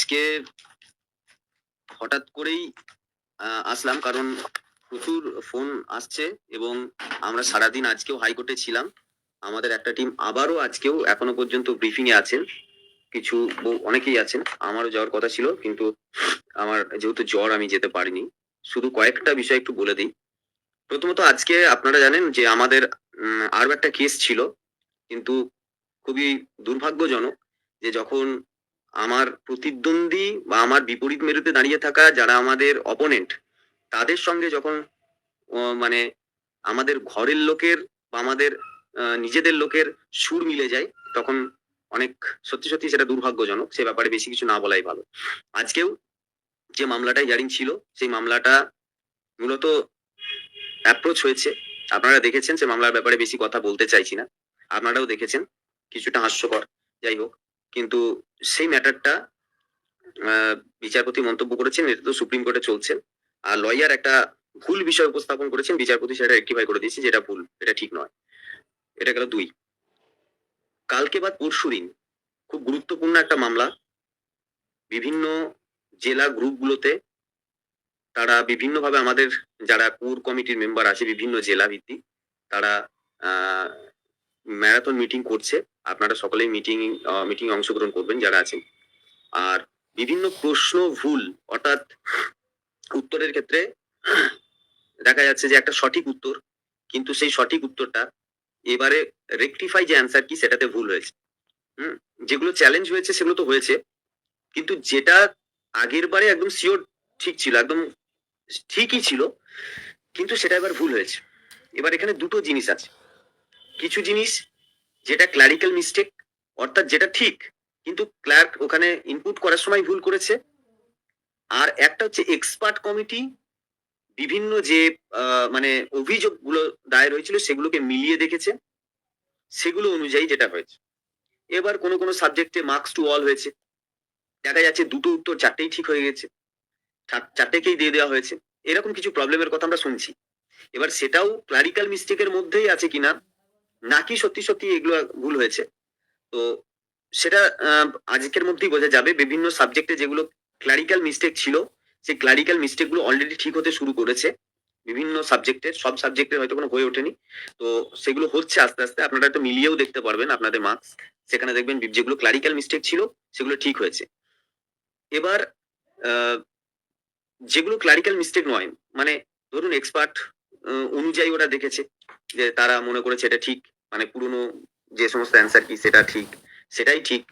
আজকে হঠাৎ করেই আসলাম। কারণ প্রচুর ফোন আসছে এবং আমরা সারাদিন আজকেও হাইকোর্টে ছিলাম। আমাদের একটা টিম আবারও আজকেও এখনও পর্যন্ত ব্রিফিং এ আছেন। কিছু অনেকেই আছেন। আমারও যাওয়ার কথা ছিল কিন্তু আমার যেহেতু জ্বর আমি যেতে পারিনি। শুধু কয়েকটা বিষয় একটু বলে দিই। প্রথমত আজকে আপনারা জানেন যে আমাদের উম, আরও একটা কেস ছিল কিন্তু খুবই দুর্ভাগ্যজনক যে যখন আমার প্রতিদ্বন্দ্বী বা আমার বিপরীত মেরুতে দাঁড়িয়ে থাকা যারা আমাদের অপোনেন্ট তাদের সঙ্গে যখন মানে আমাদের ঘরের লোকের বা আমাদের নিজেদের লোকের সুর মিলে যায়, তখন অনেক সত্যি সত্যি সেটা দুর্ভাগ্যজনক, সে ব্যাপারে বেশি কিছু না বলাই ভালো। আজকেও যে মামলাটা হিয়ারিং ছিল, সেই মামলাটা মূলত অ্যাপ্রোচ হয়েছে। আপনারা দেখেছেন সে মামলার ব্যাপারে বেশি কথা বলতে চাইছি না। আপনারাও দেখেছেন, কিছুটা হাস্যকর। যাই হোক, কিন্তু সেই ম্যাটারটা বিচারপতি মন্তব্য করেছেন, এটা তো সুপ্রিম কোর্টে চলছে। আর লয়ার একটা ভুল বিষয় উপস্থাপন করেছেন, বিচারপতি সেটা রেক্টিফাই করে দিয়েছে যেটা ভুল, এটা ঠিক নয়। এটা গেল দুই। কালকে বা পরশু দিন খুব গুরুত্বপূর্ণ একটা মামলা, বিভিন্ন জেলা গ্রুপগুলোতে তারা বিভিন্নভাবে আমাদের যারা কোর কমিটির মেম্বার আছে, বিভিন্ন জেলা ভিত্তিক তারা ম্যারাথন মিটিং করছে। আপনারা সকলেই মিটিং মিটিং অংশগ্রহণ করবেন যারা আছেন। আর বিভিন্ন প্রশ্ন ভুল, অর্থাৎ উত্তরের ক্ষেত্রে দেখা যাচ্ছে যে একটা সঠিক উত্তর, কিন্তু সেই সঠিক উত্তরটা এবারে রেকটিফাই যে অ্যান্সার কি, সেটাতে ভুল হয়েছে। হুম? যেগুলো চ্যালেঞ্জ হয়েছে, সেগুলো তো হয়েছে। কিন্তু যেটা আগের বারে একদম শিওর ঠিক ছিল, একদম ঠিকই ছিল, কিন্তু সেটা এবার ভুল হয়েছে। এবার এখানে দুটো জিনিস আছে। কিছু জিনিস যেটা ক্লারিক্যাল মিস্টেক অর্থাৎ যেটা ঠিক, কিন্তু ক্লার্ক ওখানে ইনপুট করার সময় ভুল করেছে। আর একটা হচ্ছে এক্সপার্ট কমিটি বিভিন্ন যে মানে অভিযোগগুলো দায়ের হয়েছিল সেগুলোকে মিলিয়ে দেখেছে। সেগুলো অনুযায়ী যেটা হয়েছে। এবার কোনো কোনো সাবজেক্টে মার্কস টু অল হয়েছে। দেখা যাচ্ছে দুটো উত্তর চারটেই ঠিক হয়ে গেছে। চারটেকেই দিয়ে দেওয়া হয়েছে। এরকম কিছু প্রবলেমের কথা আমরা শুনছি। এবার সেটাও ক্লারিক্যাল মিস্টেকের মধ্যেই আছে কিনা নাকি সত্যি সত্যি এগুলো ভুল হয়েছে? তো সেটা আজকের মধ্যেই বোঝা যাবে। বিভিন্ন সাবজেক্টে যেগুলো ক্লারিক্যাল মিস্টেক ছিল, সেই ক্লারিক্যাল মিস্টেকগুলো অলরেডি ঠিক হতে শুরু করেছে। বিভিন্ন সাবজেক্টের সব সাবজেক্টের হয়তো কোনো হয়ে ওঠেনি। তো সেগুলো হচ্ছে আস্তে আস্তে, আপনারা তো মিলিয়েও দেখতে পারবেন আপনাদের মার্কস সেখানে দেখবেন যেগুলো ক্লারিক্যাল মিস্টেক ছিল, সেগুলো ঠিক হয়েছে। এবার যেগুলো ক্লারিক্যাল মিস্টেক নয় মানে ধরুন এক্সপার্ট অনুযায়ী ওরা দেখেছে যে তারা মনে করেছে এটা ঠিক মানে পুরনো যে সমস্ত অ্যান্সার কি সেটা ঠিক, সেটাই ঠিক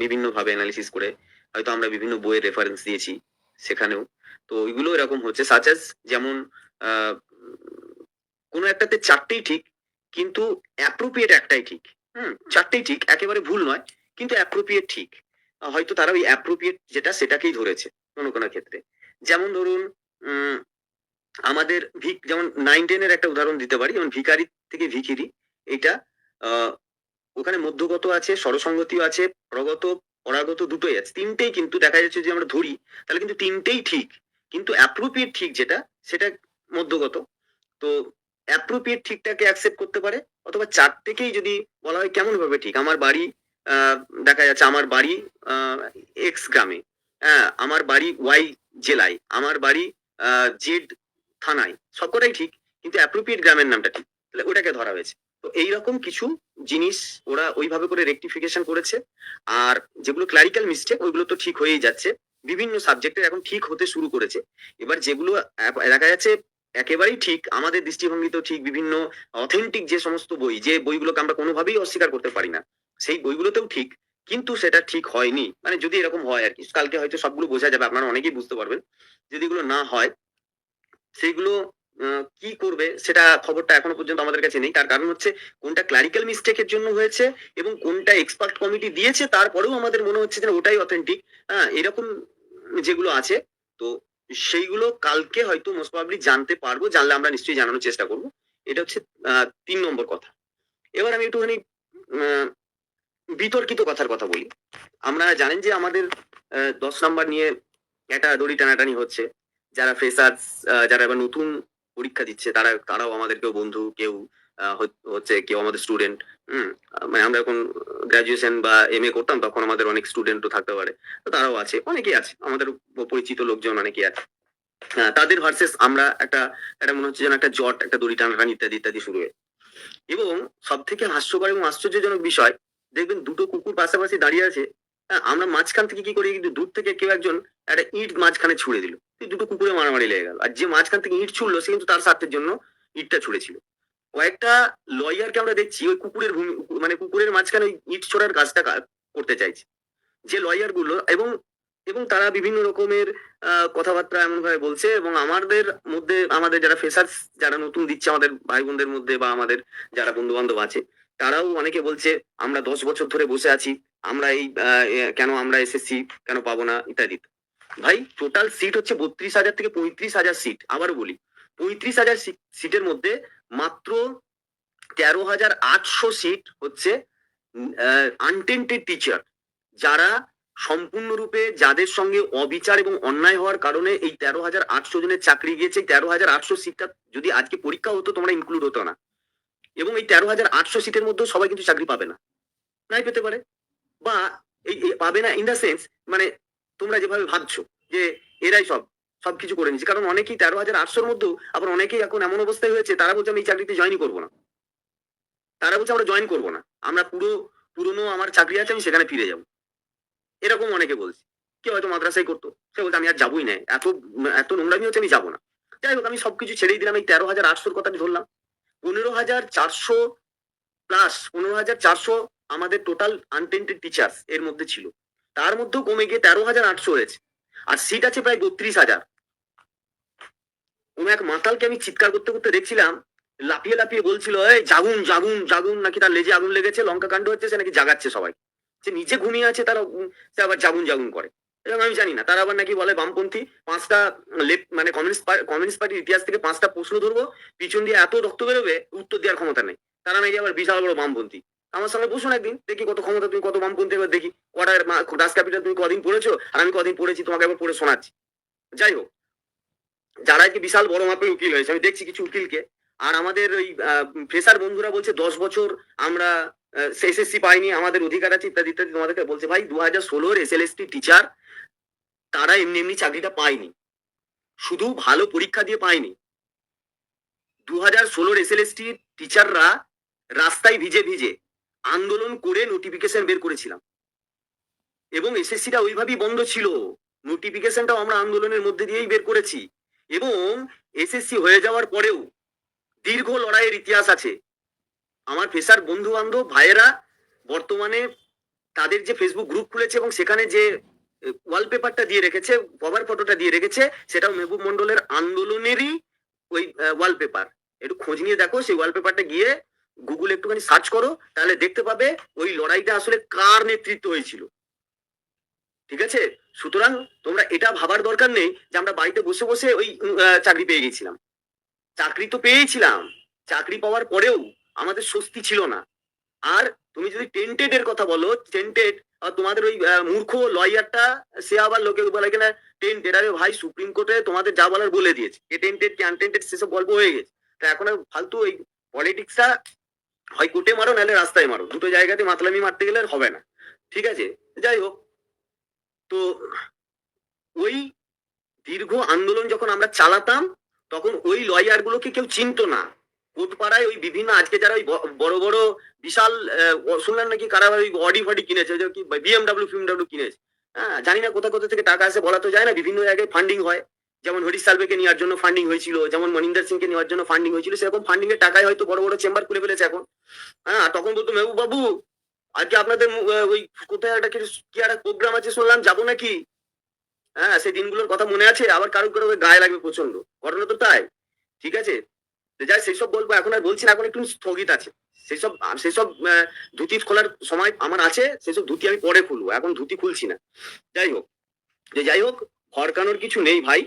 বিভিন্ন ভাবে অ্যানালিসিস করে হয়তো আমরা বিভিন্ন বইয়ের রেফারেন্স দিয়েছি সেখানেও। তো ওইগুলো এরকম হচ্ছে সাচাস যেমন কোনো একটাতে চারটেই ঠিক, কিন্তু অ্যাপ্রোপ্রিয়েট একটাই ঠিক। হুম, চারটেই ঠিক, একেবারে ভুল নয়, কিন্তু অ্যাপ্রোপ্রিয়েট ঠিক। হয়তো তারা ওই অ্যাপ্রোপ্রিয়েট যেটা সেটাকেই ধরেছে কোনো কোনো ক্ষেত্রে। যেমন ধরুন আমাদের ভিক, যেমন নাইন টেনের একটা উদাহরণ দিতে পারি, যেমন ভিকারি থেকে ভিখিরি, এটা ওখানে মধ্যগত আছে, স্বরসঙ্গতিও আছে, প্রগত পরাগত দুটোই আছে। তিনটেই কিন্তু দেখা যাচ্ছে যে আমরা ধরি, তাহলে কিন্তু তিনটেই ঠিক। কিন্তু অ্যাপ্রোপ্রিয়েট ঠিক যেটা, সেটা মধ্যগত। তো অ্যাপ্রোপ্রিয়েট ঠিকটাকে অ্যাকসেপ্ট করতে পারে, অথবা চারটেকেই যদি বলা হয় কেমন ভাবে ঠিক? আমার বাড়ি দেখা যাচ্ছে আমার বাড়ি এক্স গ্রামে। হ্যাঁ আমার বাড়ি ওয়াই জেলায়। আমার বাড়ি জেড থানায়। সবকটাই ঠিক, কিন্তু অ্যাপ্রোপ্রিয়েট গ্রামের নামটা ঠিক। তাহলে ওটাকে ধরা হয়েছে। তো এইরকম কিছু জিনিস ওরা ওইভাবে করে রেকটিফিকেশন করেছে। আর যেগুলো ক্লারিক্যাল মিস্টেক ওইগুলো তো ঠিক হয়েই যাচ্ছে। বিভিন্ন সাবজেক্টের এখন ঠিক হতে শুরু করেছে। এবার যেগুলো দেখা যাচ্ছে একেবারেই ঠিক, আমাদের দৃষ্টিভঙ্গিতেও ঠিক, বিভিন্ন অথেন্টিক যে সমস্ত বই, যে বইগুলোকে আমরা কোনোভাবেই অস্বীকার করতে পারি না, সেই বইগুলোতেও ঠিক, কিন্তু সেটা ঠিক হয়নি। মানে যদি এরকম হয় আর কি, কালকে হয়তো সবগুলো বোঝা যাবে, আপনারা অনেকেই বুঝতে পারবেন। যদি এগুলো না হয় সেইগুলো আহ, কি করবে সেটা খবরটা এখনও পর্যন্ত আমাদের কাছে নেই। তার কারণ হচ্ছে কোনটা ক্লারিক্যাল মিস্টেকের জন্য হয়েছে এবং কোনটা এক্সপার্ট কমিটি দিয়েছে তারপরেও আমাদের মনে হচ্ছে যে ওটাই অথেন্টিক হ্যাঁ এরকম যেগুলো আছে তো সেইগুলো কালকে হয়তো মোস্ট প্রবাবলি জানতে পারব জানলে আমরা নিশ্চয়ই জানানোর চেষ্টা করব। এটা হচ্ছে তিন নম্বর কথা। এবার আমি একটুখানি বিতর্কিত কথার কথা বলি। আমরা জানেন যে আমাদের দশ নাম্বার নিয়ে একটা দড়ি টানাটানি হচ্ছে। যারা ফ্রেশার্স যারা এবার নতুন পরীক্ষা দিচ্ছে, তারা, তারাও আমাদের কেউ বন্ধু কেউ হচ্ছে কেউ আমাদের স্টুডেন্ট হম? মানে আমরা এখন গ্রাজুয়েশন বা এম এ করতাম, তখন আমাদের অনেক স্টুডেন্টও থাকতে পারে। তো তারাও আছে, অনেকেই আছে, আমাদের পরিচিত লোকজন অনেকেই আছে। তাদের ভার্সেস আমরা একটা একটা মনে হচ্ছে যেন একটা জট, একটা দড়ি টানাটানি ইত্যাদি ইত্যাদি শুরু হয়ে। এবং সব থেকে হাস্যকর এবং আশ্চর্যজনক বিষয়, দেখবেন দুটো কুকুর পাশাপাশি দাঁড়িয়ে আছে আমরা মাঝখান থেকে কি করি, কিন্তু দূর থেকে কেউ একজন একটা ইট মাঝখানে ছুড়ে দিল। দুটো কুকুরে মারামারি লেগে গেল। আর যে মাঝখান থেকে ইট ছুড়লো, সে কিন্তু তার স্বার্থের জন্য ইটটা ছুড়েছিল। কয়েকটা লয়ারকে আমরা দেখছি, ওই কুকুরের ভূমি মানে কুকুরের মাঝখানে ওই ইট ছোড়ার কাজটা করতে চাইছে। যে লয়ারগুলো এবং এবং তারা বিভিন্ন রকমের কথাবার্তা এমন ভাবে বলছে, এবং আমাদের মধ্যে, আমাদের যারা ফেসার্স যারা নতুন দিচ্ছে আমাদের ভাই বোনদের মধ্যে বা আমাদের যারা বন্ধু বান্ধব আছে, তারাও অনেকে বলছে, আমরা দশ বছর ধরে বসে আছি আমরা এই কেন আমরা এসএসসি কেন পাবো না, ইত্যাদি। ভাই টোটাল সিট হচ্ছে বত্রিশ হাজার থেকে পঁয়ত্রিশ হাজার সিট আবার বলি। পঁয়ত্রিশ হাজার সিটের মধ্যে মাত্র তেরো হাজার আটশো সিট হচ্ছে আনটেন্টেড টিচার যারা সম্পূর্ণরূপে যাদের সঙ্গে অবিচার এবং অন্যায় হওয়ার কারণে এই তেরো হাজার আটশো জনের চাকরি গিয়েছে, তেরো হাজার আটশো সিটটা যদি আজকে পরীক্ষা হতো, তোমরা ইনক্লুড হতো না। এবং এই তেরো হাজার আটশো সিটের মধ্যেও সবাই কিন্তু চাকরি পাবে না। নাই পেতে পারে। বা পাবে না ইন দ্য সেন্স মানে তোমরা যেভাবে ভাবছ যে এরাই সব, সবকিছু করে নিচ্ছে কারণ অনেকেই তেরো হাজার আটশোর মধ্যেও আবার অনেকেই এখন এমন অবস্থায় হয়েছে, তারা বলছে আমি এই চাকরিতে জয়েনই করব না। তারা বলছে আমরা জয়েন করব না। আমরা পুরো পুরনো আমার চাকরি আছে, আমি সেখানে ফিরে যাব। এরকম অনেকে বলছে। কেউ হয়তো মাদ্রাসায় করতো। সে বলছে, আমি আর যাবোই না। এত এত নোংরামি হচ্ছে, আমি যাব না। যাই হোক, আমি সবকিছু ছেড়েই দিলাম। এই তেরো হাজার আটশোর কথাটি ধরলাম। পনেরো হাজার চারশো প্লাস পনেরো হাজার চারশো আমাদের টোটাল আনটেন্টেড টিচার্স এর মধ্যে ছিল। তার মধ্যেও কমে গিয়ে তেরো হাজার আটশো হয়েছে। আর সিট আছে প্রায় বত্রিশ হাজার। কোনো এক মাতালকে আমি চিৎকার করতে করতে দেখছিলাম, লাফিয়ে লাফিয়ে বলছিল, এই জাগুন জাগুন জাগুন। নাকি তার লেজে আগুন লেগেছে, লঙ্কা কাণ্ড হচ্ছে, সে নাকি জাগাচ্ছে সবাই। সে নিজে ঘুমিয়ে আছে, তারা সে আবার জাগুন জাগুন করে। এবং আমি জানি না, তারা আবার নাকি বলে, বামপন্থী, পাঁচটা লেফট মানে কমিউনিস্ট কমিউনিস্ট পার্টির ইতিহাস থেকে পাঁচটা প্রশ্ন ধরবো, পিছন দিয়ে এত রক্ত বেরোবে, উত্তর দেওয়ার ক্ষমতা নেই। তারা নাকি আবার বিশাল বড় বামপন্থী। আমার সঙ্গে বসুন একদিন, দেখি কত ক্ষমতা, তুমি কত বামপন্থী, এবার দেখি কটা ডাস ক্যাপিটাল তুমি কদিন পড়েছো, আর আমি কদিন পড়েছি, তোমাকে একবার পড়ে শোনাচ্ছি। যাই হোক, যারা কি বিশাল বড় মাপের উকিল হয়েছে, আমি দেখছি কিছু উকিলকে, আর আমাদের ওই ফ্রেশার বন্ধুরা বলছে দশ বছর আমরা এসএসসি পাইনি, আমাদের অধিকার আছে, ইত্যাদি ইত্যাদি, তোমাদেরকে বলছে, ভাই দু হাজার ষোলোর এস এল টিচার তারা এমনি এমনি চাকরিটা পায়নি। শুধু ভালো পরীক্ষা দিয়ে পায়নি। দু হাজার ষোলোর এস এল টিচাররা রাস্তায় ভিজে ভিজে আন্দোলন করে নোটিফিকেশন বের করেছিলাম। এবং এসএসসিটা ওইভাবেই বন্ধ ছিল। নোটিফিকেশনটাও আমরা আন্দোলনের মধ্যে দিয়েই বের করেছি। এবং এসএসসি হয়ে যাওয়ার পরেও দীর্ঘ লড়াইয়ের ইতিহাস আছে। আমার ফেসার বন্ধু বান্ধব ভাইয়েরা বর্তমানে তাদের যে ফেসবুক গ্রুপ খুলেছে এবং সেখানে যে ওয়ালপেপারটা দিয়ে রেখেছে কভার ফটোটা দিয়ে রেখেছে, সেটাও মেহবুব মন্ডলের আন্দোলনেরই ওই ওয়ালপেপার একটু খোঁজ নিয়ে দেখো, সেই ওয়ালপেপারটা গিয়ে গুগল একটুখানি সার্চ করো, তাহলে দেখতে পাবে ওই লড়াইটা আসলে কার নেতৃত্ব হয়েছিল। ঠিক আছে? সুতরাং তোমরা এটা ভাবার দরকার নেই যে আমরা বাড়িতে বসে বসে ওই চাকরি পেয়ে গেছিলাম। চাকরি তো পেয়েছিলাম। চাকরি পাওয়ার পরেও আমাদের স্বস্তি ছিল না। আর তুমি যদি টেন্টেড এর কথা বলো টেন্টেড তোমাদের ওই মূর্খ লয়ারটা সে আবার লোকে বলে কিনা টেন্টেড আরে ভাই সুপ্রিম কোর্টে তোমাদের যা বলার বলে দিয়েছে। কে টেন্টেড কি আনটেন্টেড সেসব গল্প হয়ে গেছে। তা এখন ফালতু ওই পলিটিক্সটা হয় কোর্টে মারো, নাহলে রাস্তায় মারো। দুটো জায়গাতে মাতলামি মারতে গেলে হবে না। ঠিক আছে? যাই হোক। তো ওই দীর্ঘ আন্দোলন যখন আমরা চালাতাম, তখন ওই লয়ার গুলোকে কেউ চিনতো না। কোটপাড়ায় ওই বিভিন্ন, আজকে যারা ওই বড় বড় বিশাল শুনলাম নাকি কারা ওই অডি ফডি কিনেছে কি বিএমডাব্লিউ ফিএমডাব্লিউ কিনেছে। হ্যাঁ জানি না কোথা কোথা থেকে টাকা আসে, বলা তো যায় না, বিভিন্ন জায়গায় ফান্ডিং হয়। যেমন হরিশ সালভেকে নেওয়ার জন্য ফান্ডিং হয়েছিল, যেমন মনিন্দর সিংকে নেওয়ার জন্য ফান্ডিং হয়েছিল, সেরকম ফান্ডিং এর টাকায় হয়তো বড় বড় চেম্বার খুলে ফেলেছে এখন। হ্যাঁ তখন বলতো মেহবুব বাবু আজকে আপনাদের ওই কোথায় একটা কিছু কি একটা প্রোগ্রাম আছে শুনলাম, যাব নাকি? হ্যাঁ সেই দিনগুলোর কথা মনে আছে, আবার কারও কারও গায়ে লাগবে প্রচণ্ড ঘটনা তো তাই, ঠিক আছে? যাই সেসব বলব, এখন আর বলছি না, এখন একটু স্থগিত আছে। সেসব সেসব ধুতি খোলার সময় আমার আছে, সেসব ধুতি আমি পরে খুলবো, এখন ধুতি খুলছি না। যাই হোক, যে যাই হোক হরকানোর কিছু নেই ভাই।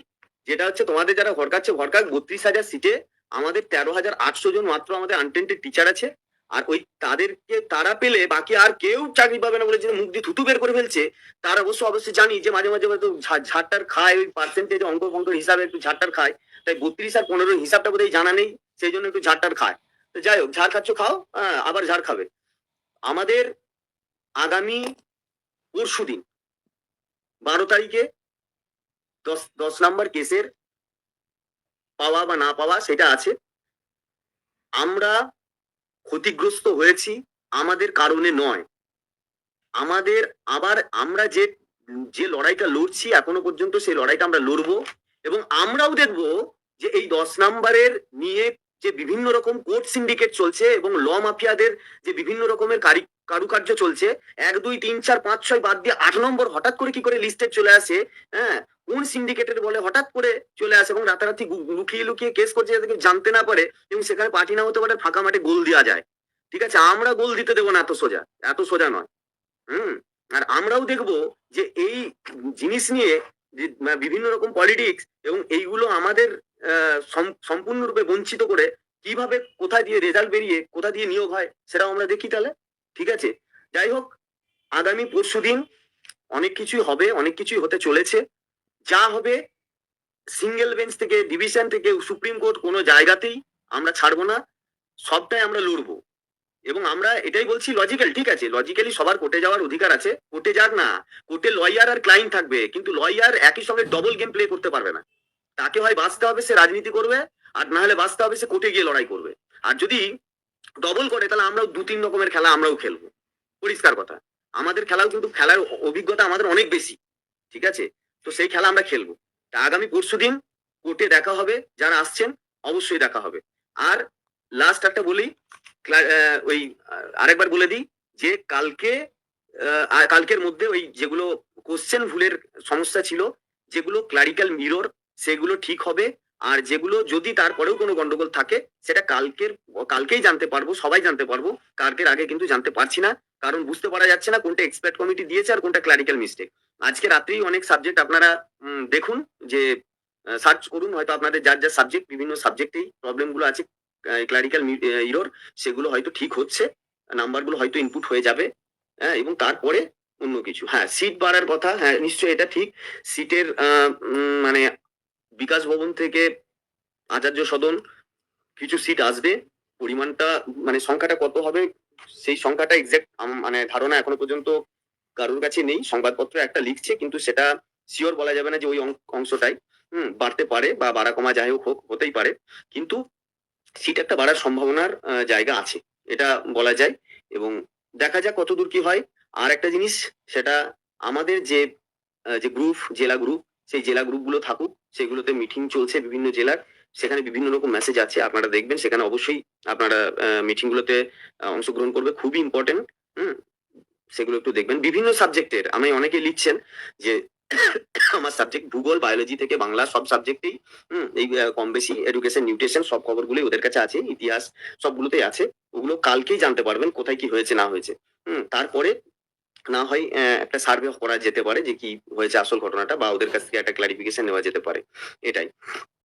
যেটা হচ্ছে তোমাদের যারা হরকাচ্ছে হরকাক বত্রিশ হাজার সিটে আমাদের তেরো হাজার আটশো জন মাত্র আমাদের আনটেন্টেড টিচার আছে। আর ওই তাদেরকে তারা পেলে বাকি আর কেউ চাকরি পাবে না বলে যে মুখ দিয়ে থুতু বের করে ফেলছে তার অবশ্য অবশ্যই জানি যে মাঝে মাঝে হয়তো ঝাড়টার খায় ওই পার্সেন্টেজ অঙ্ক ফঙ্কর হিসাবে একটু ঝাড়টার খায়। তাই বত্রিশ আর পনেরো হিসাবটা বোধহয় জানা নেই সেই জন্য একটু ঝাড়টার খায়। তো যাই হোক ঝাড় খাচ্ছ খাও হ্যাঁ, আবার ঝাড় খাবে। আমাদের আগামী পরশু দিন বারো তারিখে দশ দশ নাম্বার কেসের পাওয়া বা না পাওয়া সেটা আছে। আমরা ক্ষতিগ্রস্ত হয়েছি, আমাদের কারণে নয়। আমাদের আবার আমরা যে যে লড়াইটা লড়ছি এখনও পর্যন্ত সেই লড়াইটা আমরা লড়বো এবং আমরাও দেখব যে এই দশ নাম্বারের নিয়ে যে বিভিন্ন রকম কোর্ট সিন্ডিকেট চলছে এবং ল মাফিয়াদের যে বিভিন্ন রকমের কারি কারুকার্য চলছে। এক, দুই, তিন, চার, পাঁচ, ছয় বাদ দিয়ে আট নম্বর হঠাৎ করে কি করে লিস্টে চলে আসে হ্যাঁ? কোন সিন্ডিকেটের বলে হঠাৎ করে চলে আসে এবং রাতারাতি লুকিয়ে লুকিয়ে কেস করছে যাতে জানতে না পারে এবং সেখানে পার্টি না হতে পারে ফাঁকা মাঠে গোল দেওয়া যায়। ঠিক আছে? আমরা গোল দিতে দেবো না এত সোজা এত সোজা নয়। হুম? আর আমরাও দেখব যে এই জিনিস নিয়ে বিভিন্ন রকম পলিটিক্স এবং এইগুলো আমাদের সম্পূর্ণরূপে বঞ্চিত করে কীভাবে কোথায় দিয়ে রেজাল্ট বেরিয়ে কোথা দিয়ে নিয়োগ হয় সেটাও আমরা দেখি তাহলে। ঠিক আছে? যাই হোক, আগামী পরশু দিন অনেক কিছুই হবে, অনেক কিছুই হতে চলেছে। যা হবে সিঙ্গেল বেঞ্চ থেকে ডিভিশন থেকে, সুপ্রিম কোর্ট কোনো জায়গাতেই আমরা ছাড়বো না, সবটাই আমরা লড়বো। এবং আমরা এটাই বলছি লজিক্যাল ঠিক আছে? লজিক্যালি সবার কোর্টে যাওয়ার অধিকার আছে। কোর্টে যাক না, কোর্টে লয়ার আর ক্লায়েন্ট থাকবে, কিন্তু লয়ার একই সঙ্গে ডবল গেম প্লে করতে পারবে না। তাকে হয় বাঁচতে হবে, সে রাজনীতি করবে, আর না হলে বাঁচতে হবে, সে কোর্টে গিয়ে লড়াই করবে। আর যদি ডবল করে, তাহলে আমরাও দু তিন রকমের খেলা আমরাও খেলব। পরিষ্কার কথা। আমাদের খেলাও কিন্তু, খেলার অভিজ্ঞতা আমাদের অনেক বেশি, ঠিক আছে? তো সেই খেলা আমরা খেলব। আগামী পরশু দিন কোর্টে দেখা হবে, যারা আসছেন, অবশ্যই দেখা হবে। আর লাস্ট একটা বলি ওই আরেকবার বলে দিই যে কালকে কালকের মধ্যে ওই যেগুলো কোশ্চেন ভুলের সমস্যা ছিল, যেগুলো ক্লারিক্যাল মিরর সেগুলো ঠিক হবে। আর যেগুলো যদি তারপরেও কোনো গন্ডগোল থাকে, সেটা কালকের, কালকেই জানতে পারব, সবাই জানতে পারব। কালকের আগে কিন্তু জানতে পারছি না, কারণ বুঝতে পারা যাচ্ছে না কোনটা এক্সপার্ট কমিটি দিয়েছে আর কোনটা ক্লারিক্যাল মিস্টেক আজকে রাত্রেই অনেক সাবজেক্ট আপনারা দেখুন যে সার্চ করুন, হয়তো আপনাদের যার যার সাবজেক্ট বিভিন্ন সাবজেক্টেই প্রবলেমগুলো আছে ক্লারিক্যাল ইরোর সেগুলো হয়তো ঠিক হচ্ছে নাম্বারগুলো হয়তো ইনপুট হয়ে যাবে হ্যাঁ এবং তারপরে অন্য কিছু। হ্যাঁ সিট বাড়ার কথা হ্যাঁ নিশ্চয়ই এটা ঠিক। সিটের মানে বিকাশ ভবন থেকে আচার্য সদন কিছু সিট আসবে। পরিমাণটা মানে সংখ্যাটা কত হবে, সেই সংখ্যাটা এক্সাক্ট মানে ধারণা এখনও পর্যন্ত কারোর কাছে নেই। সংবাদপত্র একটা লিখছে, কিন্তু সেটা শিওর বলা যাবে না যে ওই অংশটাই, হুম, বাড়তে পারে বা বাড়া কমা যাই হোক হোক হতেই পারে। কিন্তু সিট একটা বাড়ার সম্ভাবনার জায়গা আছে, এটা বলা যায়। এবং দেখা যাক কতদূর কি হয়। আর একটা জিনিস, সেটা আমাদের যে যে গ্রুপ জেলা গ্রুপ সেই জেলা গ্রুপগুলো থাকুক, সেগুলোতে মিটিং চলছে বিভিন্ন জেলার, সেখানে বিভিন্ন রকম মেসেজ আছে, আপনারা দেখবেন, সেখানে অবশ্যই আপনারা মিটিং গুলোতে অংশগ্রহণ করবে, খুবই ইম্পর্টেন্ট হুম? সেগুলো একটু দেখবেন। বিভিন্ন সাবজেক্টের আমি অনেকে লিখছেন যে, আমার সাবজেক্ট ভূগোল বায়োলজি থেকে বাংলা, সব সাবজেক্টেই হুম, এই কম বেশি এডুকেশন নিউট্রিশন সব খবরগুলোই ওদের কাছে আছে, ইতিহাস সবগুলোতেই আছে, ওগুলো কালকেই জানতে পারবেন কোথায় কি হয়েছে, না হয়েছে, হুম? তারপরে না হয় একটা সার্ভে করা যেতে পারে যে কি হয়েছে আসল ঘটনাটা বা ওদের কাছ থেকে একটা ক্লারিফিকেশন নেওয়া যেতে পারে। এটাই।